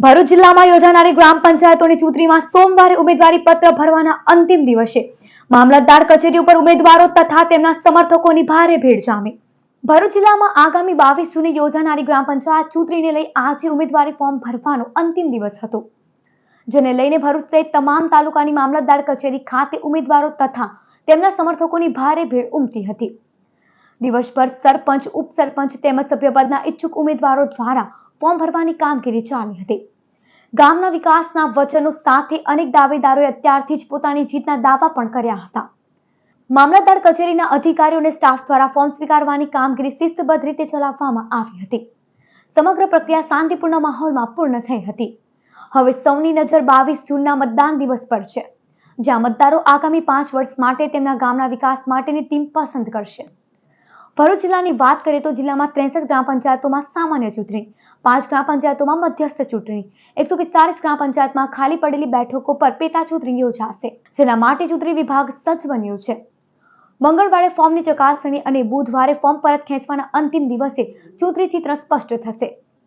ભરૂચ જિલ્લામાં યોજાનારી ગ્રામ પંચાયતોની ચૂંટણીમાં સોમવારે ઉમેદવારી પત્ર ભરવાના અંતિમ દિવસે મામલતદાર કચેરી ઉપર ઉમેદવારો તથા તેમના સમર્થકોની ભારે ભીડ જામી. ભરૂચ જિલ્લામાં આગામી બાવીસ જૂને યોજાનારી ગ્રામ પંચાયત ચૂંટણીને લઈ આજે ઉમેદવારી ફોર્મ ભરવાનો અંતિમ દિવસ હતો. જેને લઈને ભરૂચ સહિત તમામ તાલુકાની મામલતદાર કચેરી ખાતે ઉમેદવારો તથા તેમના સમર્થકોની ભારે ભીડ ઉમટી હતી. દિવસભર સરપંચ, ઉપસરપંચ તેમજ સભ્યપદના ઈચ્છુક ઉમેદવારો દ્વારા ફોર્મ ભરવાની કામગીરી ચાલી હતી. ગામના વિકાસના વચનો સાથે અનેક દાવેદારોએ અત્યારથી જ પોતાની જીતના દાવા પણ કર્યા હતા. મામલતદાર કચેરીના અધિકારીઓ અને સ્ટાફ દ્વારા ફોર્મ સ્વીકારવાની કામગીરી શિસ્તબદ્ધ રીતે ચલાવવામાં આવી હતી. સમગ્ર પ્રક્રિયા શાંતિપૂર્ણ માહોલમાં પૂર્ણ થઈ હતી. હવે સૌની નજર બાવીસ જૂનના મતદાન દિવસ પર છે, જ્યાં મતદારો આગામી પાંચ વર્ષ માટે તેમના ગામના વિકાસ માટેની ટીમ પસંદ કરશે. ભરૂચ જિલ્લાની વાત કરીએ તો જિલ્લામાં ત્રેસઠ ગ્રામ પંચાયતોમાં સામાન્ય ચૂંટણી, પાંચ ગ્રામ પંચાયતોમાં મધ્યસ્થ ચૂંટણી, એકસો પિસ્તાલીસ ગ્રામ પંચાયતમાં ખાલી પડેલી બેઠકો પર પેટા ચૂંટણી યોજાશે, જેના માટે ચૂંટણી વિભાગ સજ્જ બન્યું છે. મંગળવારે ફોર્મની ચકાસણી અને બુધવારે ફોર્મ પરત ખેંચવાના અંતિમ દિવસે ચૂંટણી ચિત્ર સ્પષ્ટ થશે.